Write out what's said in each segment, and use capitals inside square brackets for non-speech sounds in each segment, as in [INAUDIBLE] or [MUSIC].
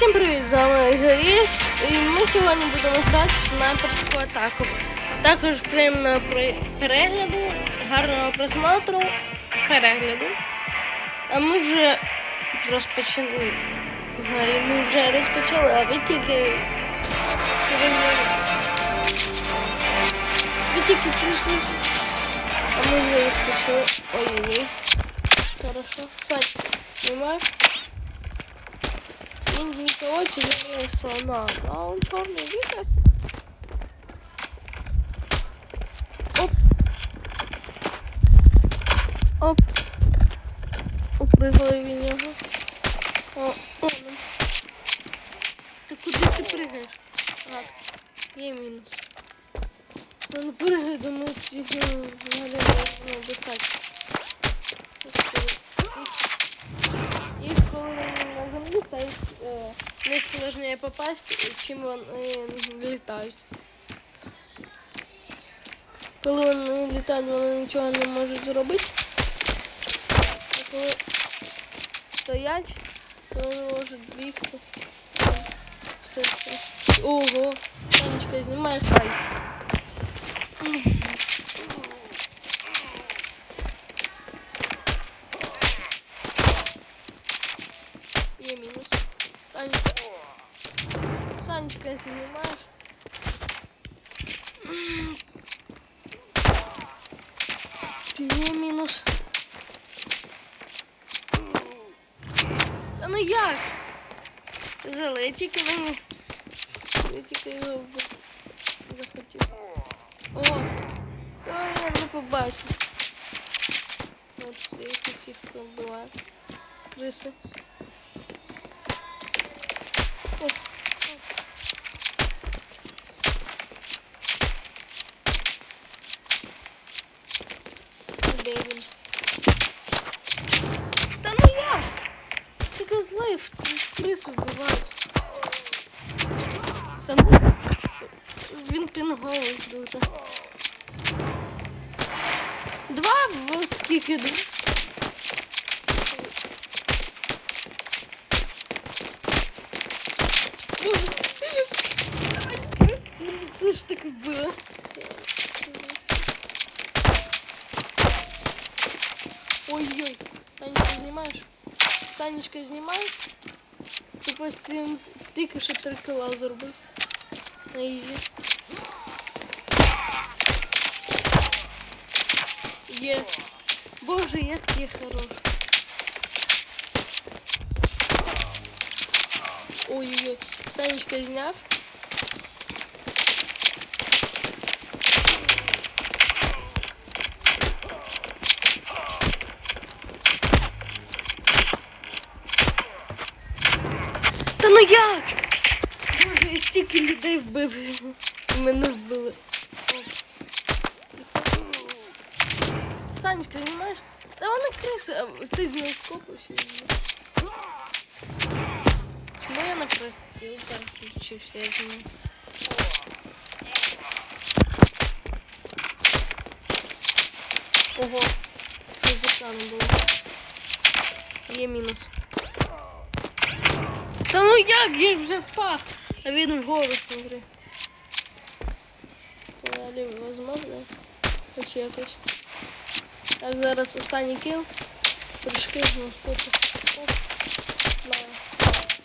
Всім привіт, з вами Егоїст, і ми сьогодні будемо грати снайперську атаку. Також приємного при- перегляду, гарного просмотру, перегляду. А ми вже розпочали. Ми вже розпочали, а ви тільки. Ви тільки прийшли, а ми вже розпочали. Ой-ой-ой. Хорошо. Сань, знімаєш? Він нікого червоного слона, а он чорний вітер. Оп. Оп. не сложніше попасть, чим вони літають. Коли вони літають, вони нічого не можуть зробити. А коли стоять, то вони можуть бігти. Все, все. Ого, Танечка, знімай свай. Є мінус. Санечка. Санечка, знімаєш? Є мінус. Та ну як? Тільки мені. Тільки його вбив. захотів. О! То я не побачив. От їх усіх вбиває. Криси. О, Де він? Та ну як? Козлив, крису вбивають. Та ну. Він пінговий. Два в скільки? Два? Це ж так. Ой-ой, Танечка, знімаєш? Танечка, знімай. Ти постійно тільки що три кіла зробив. На ізі. Є. Боже, як я хорош. Ой-ой-ой. Санечка зняв. Ну як? Боже, я стільки людей вбив. Мене вбили. Санечка, знімаєш? Та вони криси, а цей з ноускопу ще є. Чому я на приціл переключився, я знаю. Ого, що з було. Є мінус. Та ну як, я вже впав, а він вгору смотри. То возможно. Хоч якось. Так, зараз останній кіл. Прыжки з ноускопу. Оп. На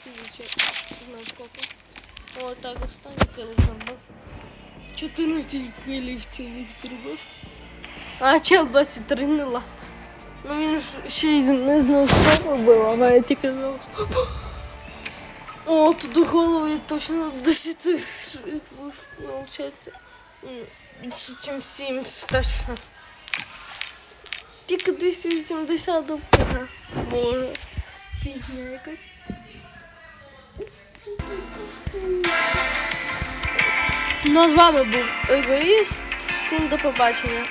сидячи з ноускопу. О, так, останній кіл зробив. 14 кілів цілих зробив. А, чел 23 не. Ну він ще й не з ноускопу був, а я тільки з ноускопу. О, тут голову я точно [LAUGHS] до 10 получается. Більше, ніж 7, точно. Тільки 280 опора. Боже. Фігня якась. Ну, з вами був егоїст. Всім до побачення.